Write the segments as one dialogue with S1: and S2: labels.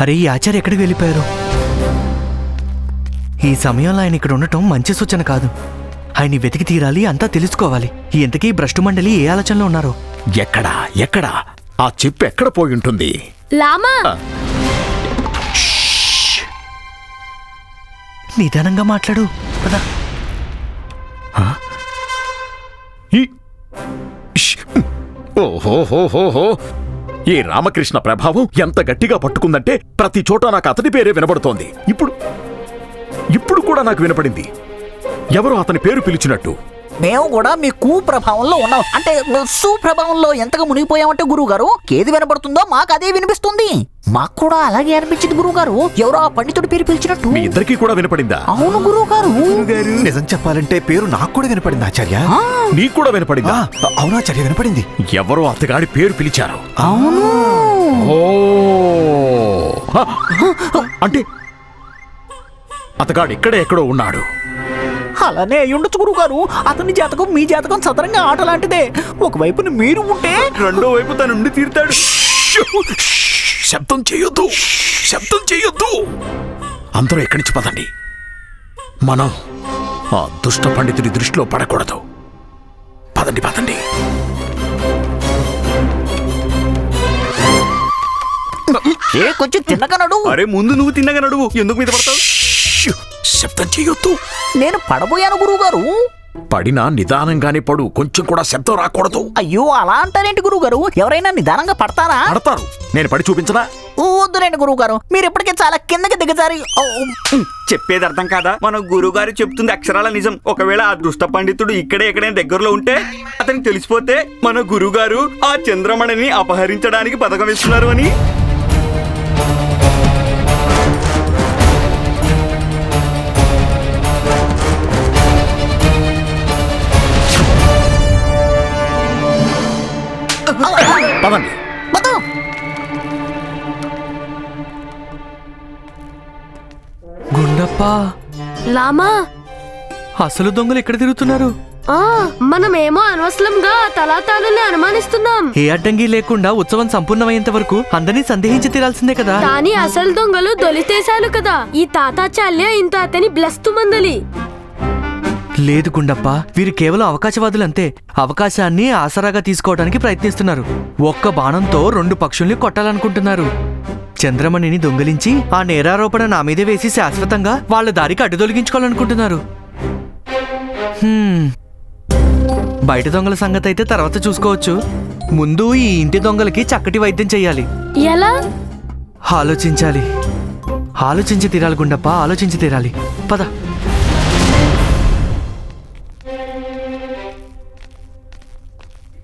S1: అరే ఈ ఆచార్య ఎక్కడికి వెళ్ళిపోయారు? ఈ సమయంలో ఆయన ఇక్కడ ఉండటం మంచి సూచన కాదు. ఆయన్ని వెతికి తీరాలి అంతా తెలుసుకోవాలి. ఈ ఇంతకీ భ్రష్టు మండలి ఏ ఆలోచనలో ఉన్నారో?
S2: ఎక్కడా? ఎక్కడా? ఆ చిప్ ఎక్కడ పోయి ఉంటుంది?
S3: లామా!
S1: నిదానంగా మాట్లాడు. పదా.
S2: ష్! ఓహోహోహోహో ఈ రామకృష్ణ ప్రభావం ఎంత గట్టిగా పట్టుకుందంటే ప్రతి చోట నాకు అతని పేరే వినబడుతోంది. ఇప్పుడు ఇప్పుడు కూడా నాకు వినపడింది. ఎవరో అతని పేరు పిలిచినట్టు.
S4: మేము కూడా మీ కు ప్రభావంలో ఉన్నాం. అంటే సుప్రభావంలో ఎంతగా మునిగిపోయామంటే గురువు గారు ఏది వినబడుతుందో మాకు అదే వినిపిస్తుంది. మాకు కూడా అలాగే అనిపించింది గురువు గారు ఎవరో ఆ పండితుడి పేరు పిలిచినట్టు.
S2: మీ ఇద్దరికీ కూడా వినపడిందా?
S4: అవును గురువు గారు
S5: నిజం చెప్పాలంటే పేరు నాకు కూడా వినపడింది ఆచార్య?
S2: నీకు కూడా వినపడిందా?
S5: ఆ, అవును ఆచార్య వినపడింది.
S2: ఎవరో అతగాడి పేరు పిలిచారు.
S4: అవును!
S2: అంటే అతగాడు ఇక్కడే ఎక్కడో ఉన్నాడు.
S4: అలానే అయి ఉండొచ్చు గురువు గారు. అతని జాతకం మీ జాతకం సదరంగా ఆట లాంటిదే. ఒకవైపున మీరు ఉంటే
S2: రెండో వైపు తను ఉండి తీరుతాడు. శబ్దం చేయొద్దు. శబ్దం చేయొద్దు. అందరూ ఎక్కడి నుంచి పదండి. మనం ఆ దుష్ట పండితుడి దృష్టిలో పడకూడదు. పదండి పదండి.
S4: ఏ కొంచెం తిన్నగనడు
S6: అరే ముందు నువ్వు తిన్నగా నడువు. ఎందుకు మీద పడతావు!
S2: శబ్దం చేయొద్దు.
S4: నేను పడబోయాను గురువు గారు
S2: పడినా నిదానంగానే పడు కొంచెం కూడా శబ్దం రాకూడదు.
S4: అయ్యో అలా అంటారేంటి గురువు గారు ఎవరైనా నిదానంగా పడతారా?
S2: పడతారు. నేను పడి చూపించనా?
S4: వద్దులేండి గురువు గారు మీరు ఇప్పటికే చాలా కిందకి దిగజారి ఓ,
S6: చెప్పేది అర్థం కాదా? మన గురువు గారు చెప్తుంది అక్షరాల నిజం. ఒకవేళ ఆ దుష్ట పండితుడు ఇక్కడే ఎక్కడైనా దగ్గరలో ఉంటే అతనికి తెలిసిపోతే మన గురువు గారు ఆ చంద్రమణిని అపహరించడానికి పథకం ఇస్తున్నారు అని.
S2: పదండి.
S1: గుండప్ప.
S3: లామా.
S1: అసలు దొంగలు ఎక్కడ తిరుగుతున్నారు?
S3: ఆ మనమేమో అనవసరంగా తలాతాలని అనుమానిస్తున్నాం.
S1: ఏ అడ్డంగి లేకుండా ఉత్సవం సంపూర్ణమయ్యేంత వరకు అందరినీ సందేహించి తీరాల్సిందే కదా?
S3: కానీ అసలు దొంగలు దొలితేశాలు కదా. ఈ తాతాచాల్య ఇంత అతని బ్లస్తు మందలి.
S1: లేదు గుండప్ప వీరు కేవలం అవకాశవాదులంతే. అవకాశాన్ని ఆసరాగా తీసుకోవడానికి ప్రయత్నిస్తున్నారు. ఒక్క బాణంతో రెండు పక్షుల్ని కొట్టాలనుకుంటున్నారు. చంద్రమణిని దొంగిలించి ఆ నేరారోపణ నా మీదే వేసి శాశ్వతంగా వాళ్ళ దారికి అడ్డు తొలగించుకోవాలనుకుంటున్నారు. హ్మ్. బయట దొంగల సంగతి అయితే తర్వాత చూసుకోవచ్చు. ముందు ఈ ఇంటి దొంగలకి చక్కటి వైద్యం చెయ్యాలి.
S3: ఎలా?
S1: ఆలోచించాలి. ఆలోచించి తీరాలి గుండప్ప ఆలోచించి తీరాలి. పద.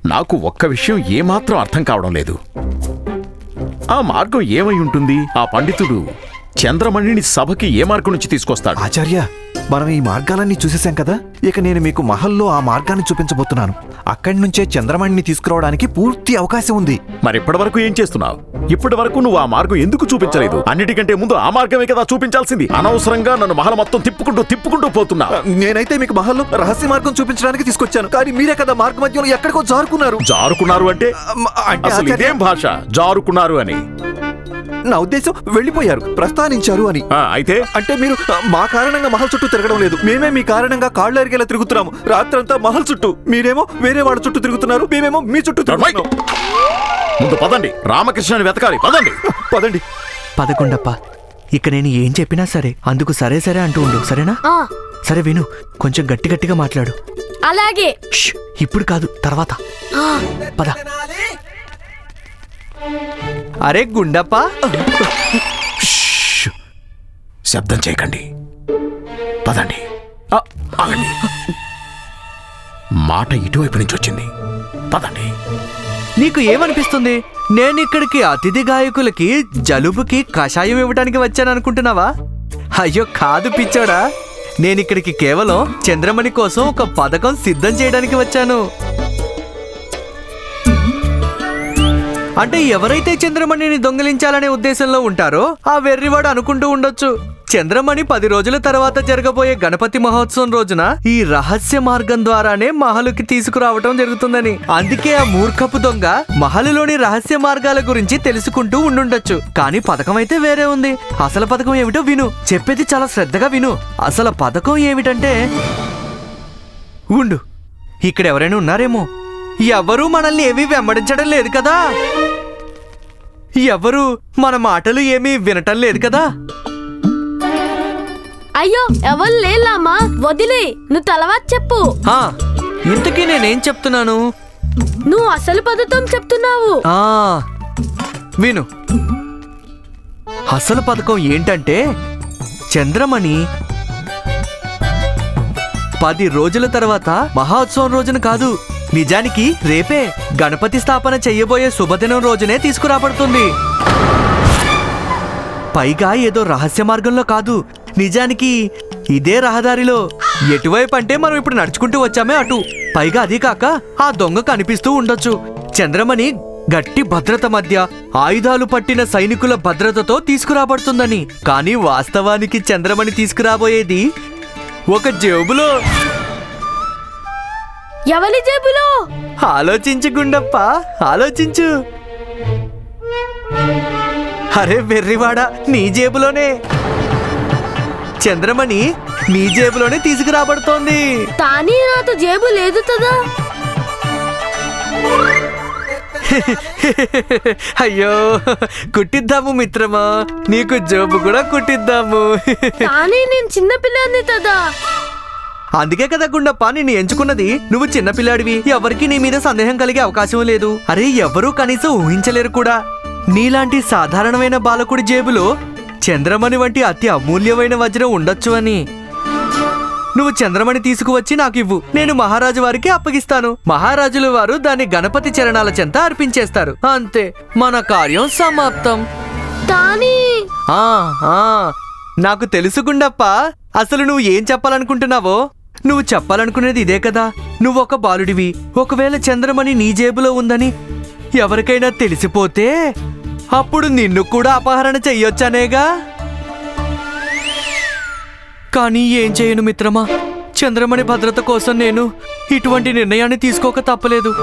S2: నాకు ఒక్క విషయం ఏమాత్రం అర్థం కావడం లేదు. ఆ మార్గం ఏమై ఉంటుంది? ఆ పండితుడు చంద్రమణిని సభకి ఏ మార్గం నుంచి తీసుకొస్తాడు?
S5: ఆచార్య మనం ఈ మార్గాలన్నీ చూసేశాం కదా? ఇక నేను మీకు మహల్లో ఆ మార్గాన్ని చూపించబోతున్నాను. అక్కడి నుంచే చంద్రమణిని తీసుకురావడానికి పూర్తి అవకాశం ఉంది.
S2: మరి ఇప్పటి వరకు ఏం చేస్తున్నావు? ఇప్పటి వరకు నువ్వు ఆ మార్గం ఎందుకు చూపించలేదు? అన్నిటికంటే ముందు ఆ మార్గమే కదా చూపించాల్సింది. అనవసరంగా నన్ను మహల మొత్తం తిప్పుకుంటూ తిప్పుకుంటూ పోతున్నా.
S5: నేనైతే మీకు మహల్లో రహస్య మార్గం చూపించడానికి తీసుకొచ్చాను. కానీ మీరే కదా మార్గ మధ్యలో ఎక్కడికో జారుకున్నారు.
S2: జారుకున్నారు అంటే? అసలు ఇదేం భాష? జారుకున్నారు అని.
S5: నా ఉద్దేశం వెళ్ళిపోయారు ప్రస్థానించారు అని.
S2: ఆ, అయితే?
S5: అంటే మీరు మా కారణంగా మహల్ చుట్టూ తిరగడం లేదు. మేమే మీ కారణంగా కాళ్ళు అరిగేలా తిరుగుతున్నాము. రాత్రంతా మహల్ చుట్టూ. మీరేమో వేరే వాళ్ళ చుట్టూ తిరుగుతున్నారు మేమేమో మీ చుట్టూ! తిరుగుతున్నాం.
S2: ముందు పదండి. రామకృష్ణని వెతకాలి. పదండి.
S5: పదండి.
S1: పదకొండప్ప. ఇక నేను ఏం చెప్పినా సరే అందుకు సరే సరే అంటూ ఉండు. సరేనా?
S3: ఆ.
S1: సరే విను కొంచెం గట్టి గట్టిగా మాట్లాడు.
S3: అలాగే.
S1: ఇప్పుడు కాదు తర్వాత.
S3: ఆ,
S1: పద. అరే గుండప్ప!
S2: శబ్దం చేయకండి. పదండి. ఆగండి. మాట ఇటువైపు నుంచి వచ్చింది. పదండి.
S1: నీకు ఏమనిపిస్తుంది? నేను ఇక్కడికి అతిథి గాయకులకి జలుబుకి కషాయం ఇవ్వడానికి వచ్చాను అనుకుంటున్నావా? అయ్యో కాదు పిచ్చోడా. నేను ఇక్కడికి కేవలం చంద్రమణి కోసం ఒక పథకం సిద్ధం చేయడానికి వచ్చాను. అంటే ఎవరైతే చంద్రమణిని దొంగిలించాలనే ఉద్దేశంలో ఉంటారో ఆ వెర్రివాడు అనుకుంటూ ఉండొచ్చు. చంద్రమణి పది రోజుల తర్వాత జరగబోయే గణపతి మహోత్సవం రోజున ఈ రహస్య మార్గం ద్వారానే మహలుకి తీసుకురావటం జరుగుతుందని. అందుకే ఆ మూర్ఖపు దొంగ మహలులోని రహస్య మార్గాల గురించి తెలుసుకుంటూ ఉండుండొచ్చు. కానీ పథకం అయితే వేరే ఉంది. అసలు పథకం ఏమిటో విను. చెప్పేది చాలా శ్రద్ధగా విను. అసలు పథకం ఏమిటంటే ఉండు. ఇక్కడ ఎవరైనా ఉన్నారేమో. ఎవరూ మనల్ని ఏమీ వెంబడించడం లేదు కదా? ఎవరు మన మాటలు ఏమీ వినటం లేదు కదా?
S3: అయ్యో ఎవరు లేలామా వదిలే నువ్వు తర్వాత చెప్పు.
S1: ఆ, ఇంతకీ నేనేం చెప్తున్నాను?
S3: నువ్వు అసలు పద్ధతం చెప్తున్నావు.
S1: ఆ విను. అసలు పథకం ఏంటంటే చంద్రమణి పది రోజుల తర్వాత మహోత్సవం రోజున కాదు నిజానికి రేపే గణపతి స్థాపన చెయ్యబోయే శుభదినం రోజునే తీసుకురాబడుతుంది. పైగా ఏదో రహస్య మార్గంలో కాదు. నిజానికి ఇదే రహదారిలో ఎటువైపు అంటే మనం ఇప్పుడు నడుచుకుంటూ వచ్చామే అటు. పైగా అది కాక ఆ దొంగ కనిపిస్తూ ఉండొచ్చు. చంద్రమణి గట్టి భద్రత మధ్య ఆయుధాలు పట్టిన సైనికుల భద్రతతో తీసుకురాబడుతుందని. కానీ వాస్తవానికి చంద్రమణి తీసుకురాబోయేది ఒక జేబులో
S3: ఎవరి జేబులో?
S1: ఆలోచించు గుండప్ప ఆలోచించు. అరే వెర్రివాడా నీ జేబులోనే. చంద్రమణి నీ జేబులోనే తీసుకురాబడుతోంది.
S3: తానీ నాతో జేబు లేదు కదా?
S1: అయ్యో కుట్టిద్దాము మిత్రమా నీకు జోబు కూడా కుట్టిద్దాము.
S3: కానీ నేను చిన్న పిల్లని కదా.
S1: అందుకే కదా గుండప్ప నిన్ను ఎంచుకున్నది. నువ్వు చిన్నపిల్లాడివి ఎవరికి నీ మీద సందేహం కలిగే అవకాశం లేదు. అరే ఎవరూ కనీసం ఊహించలేరు కూడా. నీలాంటి సాధారణమైన బాలకుడి జేబులో చంద్రమణి వంటి అతి అమూల్యమైన వజ్రం ఉండొచ్చు అని. నువ్వు చంద్రమణి తీసుకువచ్చి నాకు ఇవ్వు. నేను మహారాజు వారికి అప్పగిస్తాను. మహారాజుల వారు దాన్ని గణపతి చరణాల చెంత అర్పించేస్తారు. అంతే. మన కార్యం సమాప్తం.
S3: తానీ!
S1: ఆ ఆ. నాకు తెలుసు గుండప్ప. అసలు నువ్వు ఏం చెప్పాలనుకుంటున్నావో? నువ్వు చెప్పాలనుకునేది ఇదే కదా? నువ్వు ఒక బాలుడివి. ఒకవేళ చంద్రమణి నీ జేబులో ఉందని ఎవరికైనా తెలిసిపోతే అప్పుడు నిన్ను కూడా అపహరణ చెయ్యొచ్చనేగా? కానీ ఏం చేయను మిత్రమా? చంద్రమణి భద్రత కోసం నేను ఇటువంటి నిర్ణయాన్ని తీసుకోక తప్పలేదు.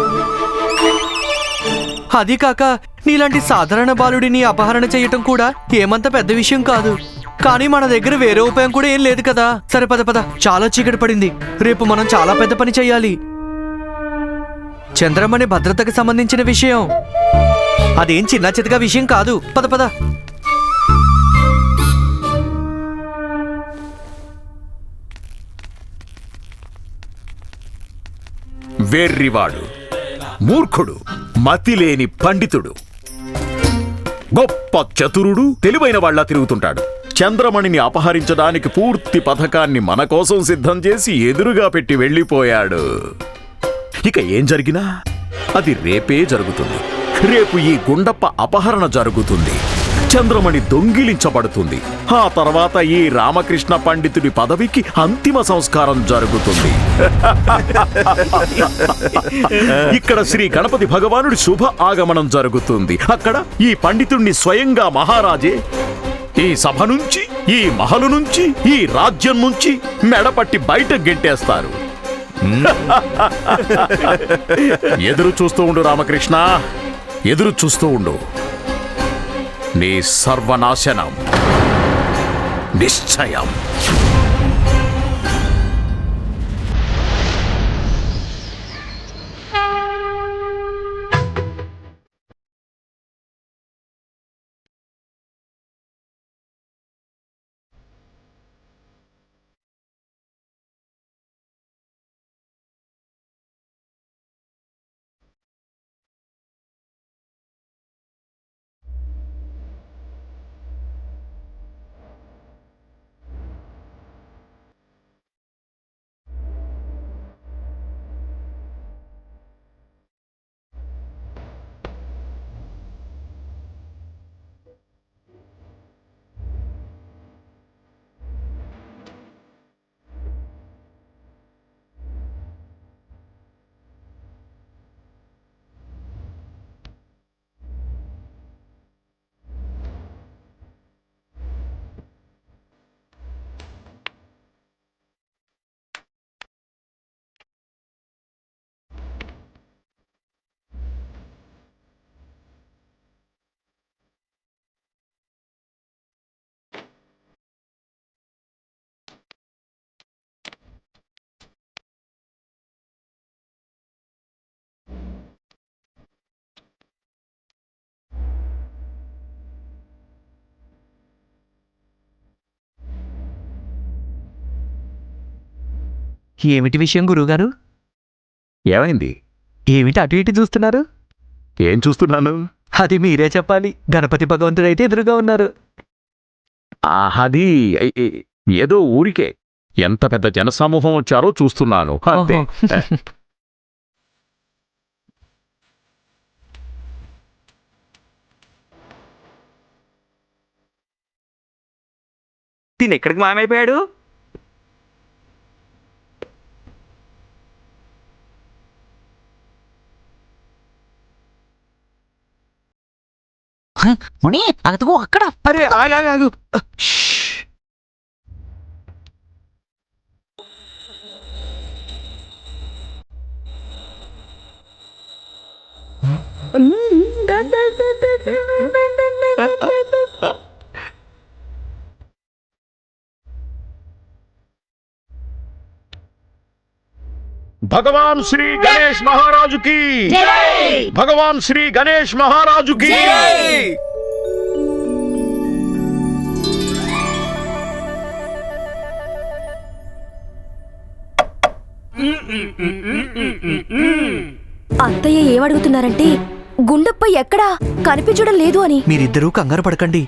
S1: అది కాక నీలాంటి సాధారణ బాలుడిని అపహరణ చేయటం కూడా ఏమంత పెద్ద విషయం కాదు. కానీ మన దగ్గర వేరే ఉపాయం కూడా ఏం లేదు కదా. సరే పద పద. చాలా చీకటి పడింది. రేపు మనం చాలా పెద్ద పని చేయాలి. చంద్రమణి భద్రతకు సంబంధించిన విషయం. అదేం చిన్న చితగా విషయం కాదు. పద పద.
S2: వెర్రివాడు మూర్ఖుడు మతిలేని పండితుడు. గొప్ప చతురుడు తెలివైన వాళ్ళ తిరుగుతుంటాడు. చంద్రమణిని అపహరించడానికి పూర్తి పథకాన్ని మన కోసం సిద్ధం చేసి ఎదురుగా పెట్టి వెళ్ళిపోయాడు. ఇక ఏం జరిగినా అది రేపే జరుగుతుంది. రేపు ఈ గుండప్ప అపహరణ జరుగుతుంది. చంద్రమణి దొంగిలించబడుతుంది. ఆ తర్వాత ఈ రామకృష్ణ పండితుడి పదవికి అంతిమ సంస్కారం జరుగుతుంది. ఇక్కడ శ్రీ గణపతి భగవానుడి శుభ ఆగమనం జరుగుతుంది. అక్కడ ఈ పండితుణ్ణి స్వయంగా మహారాజే ఈ సభ నుంచి ఈ మహలు నుంచి ఈ రాజ్యం నుంచి మెడపట్టి బయట గెంటేస్తారు. ఎదురు చూస్తూ ఉండు రామకృష్ణ. ఎదురు చూస్తూ ఉండు. నీ సర్వనాశనం. నిశ్చయం.
S1: ఏమిటి విషయం గురువుగారు?
S2: ఏమైంది?
S1: ఏమిటి అటు ఇటు చూస్తున్నారు?
S2: ఏం చూస్తున్నాను?
S1: అది మీరే చెప్పాలి. గణపతి భగవంతుడైతే ఎదురుగా ఉన్నారు.
S2: అది ఏదో ఊరికే. ఎంత పెద్ద జనసమూహం వచ్చారో చూస్తున్నాను. అంతే.
S6: దీని ఎక్కడికి మాయమైపోయాడు?
S4: మణి అదిగో అక్కడ
S1: అరే ఆగు, ఆగు,
S2: భగవాన్ శ్రీ గణేష్ మహారాజుకి భగవాన్ శ్రీ గణేష్ మహారాజుకి
S7: అత్తయ్య ఏమడుగుతున్నారంటే గుండప్ప ఎక్కడా? కనిపించడం లేదు అని.
S1: మీరిద్దరూ కంగారు పడకండి.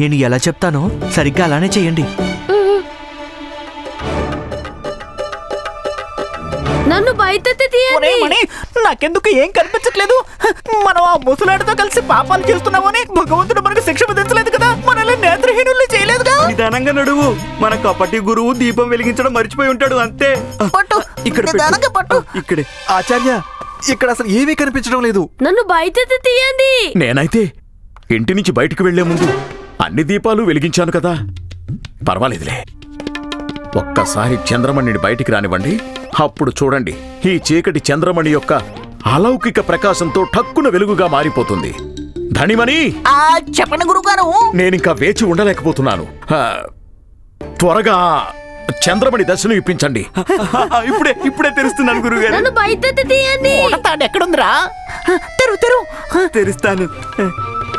S1: నేను ఎలా చెప్తానో సరిగ్గా అలానే చేయండి.
S3: నన్ను తీయండి.
S4: మణి నాకెందుకు ఏం కనిపించట్లేదు? మనం ఆ ముసలాడితో కలిసి పాపాలు చేస్తున్నామని భగవంతుడు మనకు శిక్ష విధించలేదు కదా మనల్ని నేత్రహీనుల్ని చేయలేదుగా?
S6: నిదానంగా నడువు. మన కపటి గురువు దీపం వెలిగించడం మర్చిపోయి ఉంటాడు అంతే.
S4: పట్టు
S6: ఇక్కడ పెట్టు. ఇక్కడే.
S5: ఆచార్య ఇక్కడ అసలు ఏమీ కనిపించడం లేదు.
S3: నన్ను బయటెత్తి తీయండి.
S2: నేనైతే ఇంటి నుంచి బయటికి వెళ్ళే ముందు అన్ని దీపాలు వెలిగించాను కదా. పర్వాలేదులే. ఒక్కసారి చంద్రమణిని బయటికి రానివ్వండి. అప్పుడు చూడండి ఈ చీకటి చంద్రమణి యొక్క అలౌకిక ప్రకాశంతో ఠక్కున వెలుగుగా మారిపోతుంది. ధనిమణి!
S4: ఆ చెప్పండి గురుగారు.
S2: నేనింకా వేచి ఉండలేకపోతున్నాను. ఆ, త్వరగా చంద్రమణి దర్శనం ఇప్పించండి.
S6: ఇప్పుడే ఇప్పుడే తెరుస్తున్నాను గురుగారు.
S3: నన్ను తీయండి.
S4: తాడు ఎక్కడుందిరా? తెరు తెరు.
S6: తెరుస్తాను.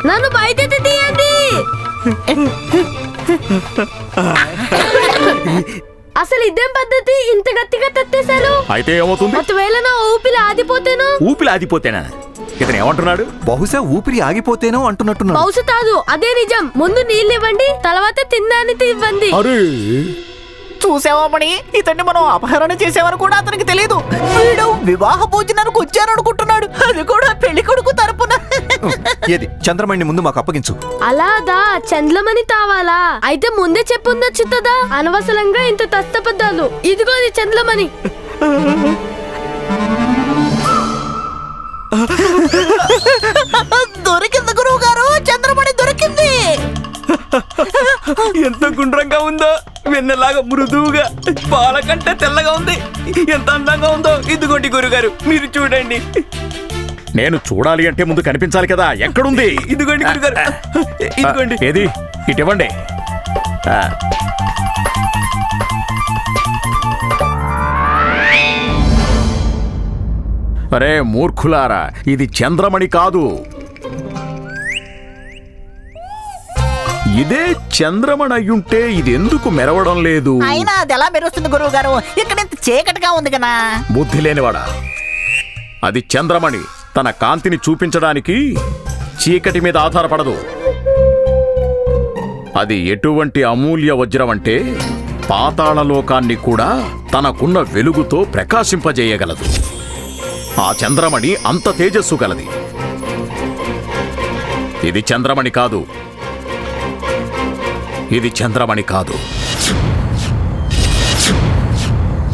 S3: నన్ను బయటెత్తి తీయండి. అసలు ఇదేం పద్ధతి? ఇంత గట్టిగా తెత్తేశారు?
S2: అయితే ఏమవుతుంది?
S3: ఒకవేళ నా ఊపిరి ఆదిపోతేను
S2: ఊపిరి ఆదిపోతేనా ఇతను ఏమంటున్నాడు?
S5: బహుశా ఊపిరి ఆగిపోతేనో అంటున్నట్టున్నాడు.
S3: బహుశా కాదు అదే నిజం. ముందు నీళ్ళు ఇవ్వండి తర్వాత తినడానికి ఇవ్వండి.
S2: అరే!
S4: చూసావా మణి? ఇతన్ని మనం అపహరణ చేసామని కూడా అతనికి తెలియదు వీడు వివాహ భోజనానికి వచ్చారనుకుంటున్నాడు. అది కూడా పెళ్ళి కొడుకు తరపున.
S5: ఏది? చంద్రమణిని ముందు మాకు అప్పగించు.
S3: అలాదా? చంద్రమణి తావాలా? అయితే ముందే చెప్పుందొచ్చు కదా? అనవసరంగా ఇంత తస్తపద్దాలు ఇదిగో ఇది చంద్రమణి.
S4: దొరికింది గురువు గారు చంద్రమణి దొరికింది.
S6: ఎంత గుండ్రంగా ఉందో వెన్నెలాగా మృదువుగా పాల కంటే తెల్లగా ఉంది. ఎంత అందంగా ఉందో ఇదిగోండి గురుగారు మీరు చూడండి.
S2: నేను చూడాలి అంటే ముందు కనిపించాలి కదా. ఎక్కడుంది?
S6: ఇదిగోండి గురుగారు. ఇదిగోండి.
S2: ఏది? ఇటివ్వండి ఆ. అరే మూర్ఖులారా ఇది చంద్రమణి కాదు. ఇదే చంద్రమణి అయ్యుంటే ఇది ఎందుకు మెరవడం లేదు?
S4: అయినా అది ఎలా మెరుస్తుంది గురువు గారు ఇక్కడ ఇంత చీకటిగా ఉంది కదా
S2: బుద్ధి లేనివాడా? అది చంద్రమణి. తన కాంతిని చూపించడానికి చీకటి మీద ఆధారపడదు. అది ఎటువంటి అమూల్య వజ్రం అంటే పాతాళలోకాన్ని కూడా తనకున్న వెలుగుతో ప్రకాశింపజేయగలదు. ఆ చంద్రమణి అంత తేజస్సు గలది. ఇది చంద్రమణి కాదు. ఇది చంద్రమణి కాదు.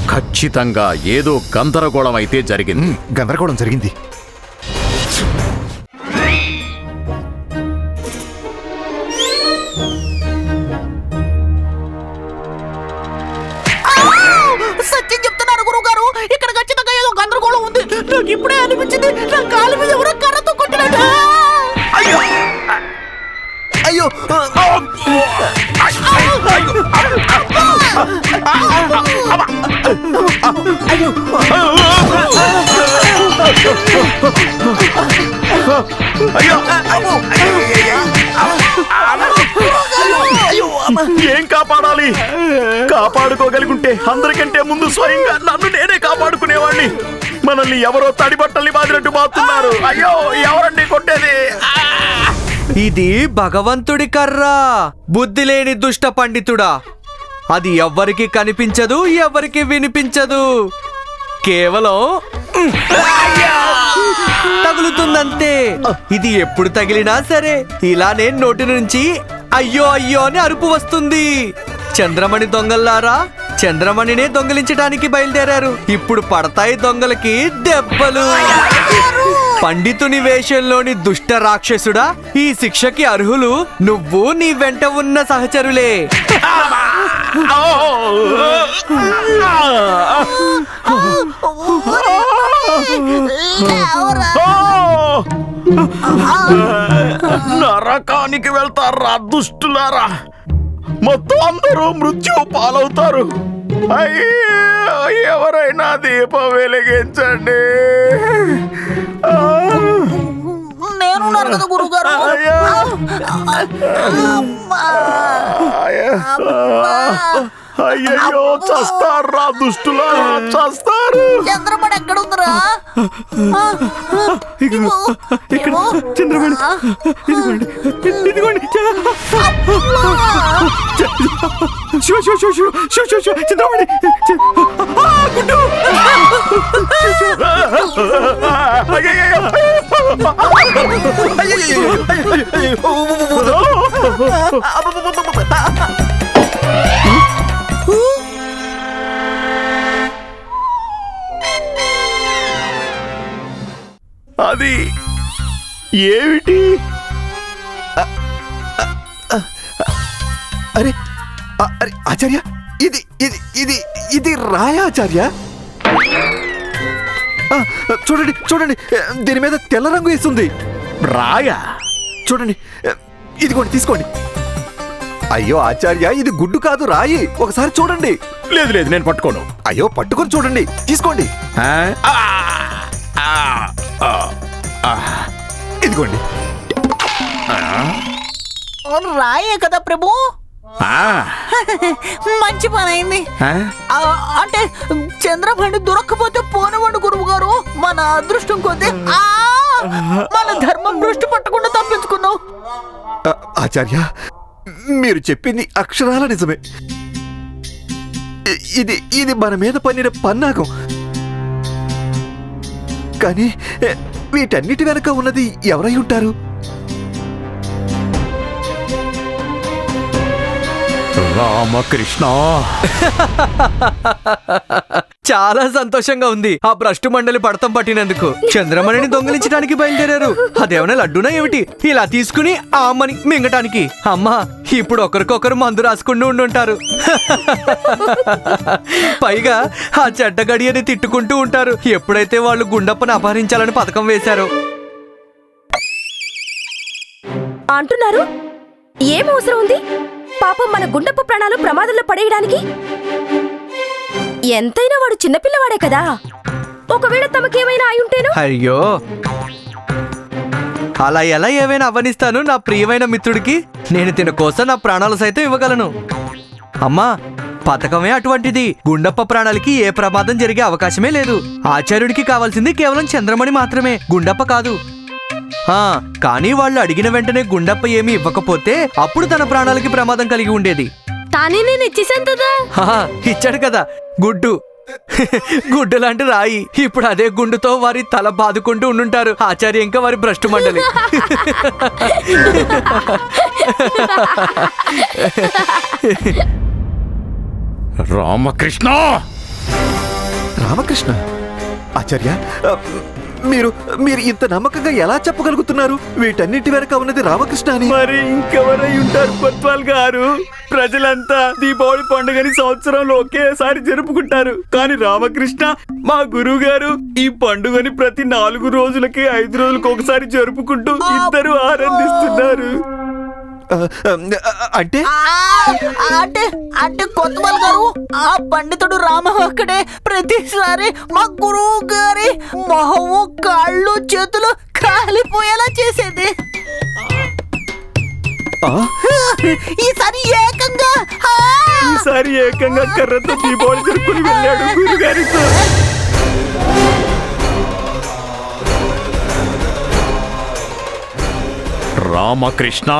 S2: ఖచ్చితంగా ఏదో గందరగోళం అయితే జరిగింది.
S5: గందరగోళం జరిగింది.
S4: అయ్యో
S2: ఏం కాపాడాలి? కాపాడుకోగలిగుంటే అందరికంటే ముందు స్వయంగా నన్ను నేనే కాపాడుకునేవాడిని మనల్ని ఎవరో తడిబట్టల్ని బాదినట్టు బాతున్నారు అయ్యో ఎవరండి కొట్టేది? ఆ!
S1: ఇది భగవంతుడి కర్ర. బుద్ధి లేని దుష్ట పండితుడా. అది ఎవ్వరికి కనిపించదు ఎవ్వరికి వినిపించదు. కేవలం తగులుతుందంతే. ఇది ఎప్పుడు తగిలినా సరే ఇలానే నోటి నుంచి అయ్యో అయ్యో అని అరుపు వస్తుంది. చంద్రమణి దొంగల్లారా? చంద్రమణినే దొంగిలించడానికి బయలుదేరారు. ఇప్పుడు పడతాయి దొంగలకి దెబ్బలు. పండితుని వేషంలోని దుష్ట రాక్షసుడా ఈ శిక్షకి అర్హులు నువ్వు నీ వెంట ఉన్న సహచరులే.
S2: నరకానికి వెళ్తారా దుష్టులారా? మొత్తం అందరూ మృత్యు పాలవుతారు అయ్యో ఎవరైనా దీపం వెలిగించండి. ఆ!
S4: నేనున్నాను కదా గురువు గారు
S2: అయ్యో. అయ్యయ్యో చస్తారా దుష్టులారా చస్తారు?
S4: చంద్రమణి ఎక్కడుందిరా?
S1: ఇక్కడ చంద్రమణి. ఇదిగోండి ఇదిగోండి శివ శివ శివ శివ శివ శివ శివ చంద్రమణి. ఆ, గుడ్డు!
S2: అయ్యయ్యో. అది ఏమిటి
S5: అరే అరే ఆచార్య ఇది ఇది ఇది ఇది రాయా ఆచార్య ఆ, చూడండి చూడండి దీని మీద తెల్ల రంగు వేస్తుంది
S2: రాయా
S5: చూడండి ఇదిగోండి తీసుకోండి అయ్యో ఆచార్య ఇది గుడ్డు కాదు రాయి ఒకసారి చూడండి
S2: లేదు లేదు నేను పట్టుకోను
S5: అయ్యో పట్టుకొని చూడండి తీసుకోండి
S2: ఆ? ఆ! ఆ! ఆ! ఆ!
S5: ఇదిగోండి.
S4: రాయే కదా ప్రభు! మంచి పని అయింది అంటే చంద్రభండి దొరక్కపోతే పోనివ్వండి గురువు గారు మన అదృష్టం కొద్దీ ఆ, మన ధర్మం దృష్టి పట్టకుండా తప్పించుకున్నాం
S5: ఆ, ఆచార్య మీరు చెప్పింది అక్షరాల నిజమే. ఇది ఇది మన మీద పన్నిన పన్నాగం. కానీ వీటన్నిటి వెనక ఉన్నది ఎవరై ఉంటారు?
S2: రామకృష్ణ.
S1: చాలా సంతోషంగా ఉంది. ఆ భ్రష్టు మండలి పడతం పట్టినందుకు. చంద్రమణిని దొంగిలించడానికి బయలుదేరారు. అదేమైనా లడ్డూనా ఏమిటి? ఇలా తీసుకుని ఆ అమ్మని మింగటానికి. అమ్మా ఇప్పుడు ఒకరికొకరు మందు రాసుకుంటూ ఉండుంటారు. పైగా ఆ చెడ్డ గడియని తిట్టుకుంటూ ఉంటారు. ఎప్పుడైతే వాళ్ళు గుండప్పని అపహరించాలని పథకం వేశారో.
S7: అంటున్నారు? ఏం అవసరం ఉంది? పాపం మన గుండప్ప ప్రాణాలు ప్రమాదంలో పడేయడానికి? ఎంతైనా వాడు చిన్నపిల్లవాడే కదా. ఒకవేళ తమకేమైనా అయి
S1: అయ్యో. అలా ఎలా ఏమైనా అవ్వనిస్తాను నా ప్రియమైన మిత్రుడికి? నేను తిన కోసం నా ప్రాణాలు సైతం ఇవ్వగలను. అమ్మా పథకమే అటువంటిది. గుండప్ప ప్రాణాలకి ఏ ప్రమాదం జరిగే అవకాశమే లేదు. ఆచార్యుడికి కావాల్సింది కేవలం చంద్రమణి మాత్రమే. గుండప్ప కాదు. కానీ వాళ్ళు అడిగిన వెంటనే గుండప్ప ఏమీ ఇవ్వకపోతే అప్పుడు తన ప్రాణాలకి ప్రమాదం కలిగి ఉండేది.
S3: తానే నేను ఇచ్చేసాను కదా?
S1: హా, ఇచ్చాడు కదా. గుడ్డు. గుడ్డు లాంటి రాయి. ఇప్పుడు అదే గుండుతో వారి తల బాదుకుంటూ ఉండుంటారు. ఆచార్య ఇంకా వారి భ్రష్టు మండలి.
S2: రామకృష్ణ!
S5: రామకృష్ణ? ఆచార్య? మీరు మీరు ఇంత నమ్మకంగా ఎలా చెప్పగలుగుతున్నారు? వీటన్నిటి వెనక ఉన్నది రామకృష్ణ అని.
S6: మరి ఇంకెవరై ఉంటారు కొత్వాల్ గారు? ప్రజలంతా దీపావళి పండుగని సంవత్సరంలో ఒకేసారి జరుపుకుంటారు. కానీ రామకృష్ణ మా గురువు గారు ఈ పండుగని ప్రతి నాలుగు రోజులకి ఐదు రోజులకు ఒకసారి జరుపుకుంటూ ఇద్దరు ఆనందిస్తున్నారు.
S5: అంటే?
S4: ఆ, అంటే అంటే కొత్తమల్ గారు ఆ పండితుడు రామ ఒక్కడే ప్రతిసారి మా గురువు గారి మొహము కాళ్ళు చేతులు కాలిపోయేలా చేసేది. ఈసారి ఏకంగా!
S6: ఈసారి ఏకంగా కర్రతో దీపావళి జరుపుకుని వెళ్ళాడు గురుగారితో
S2: రామకృష్ణ!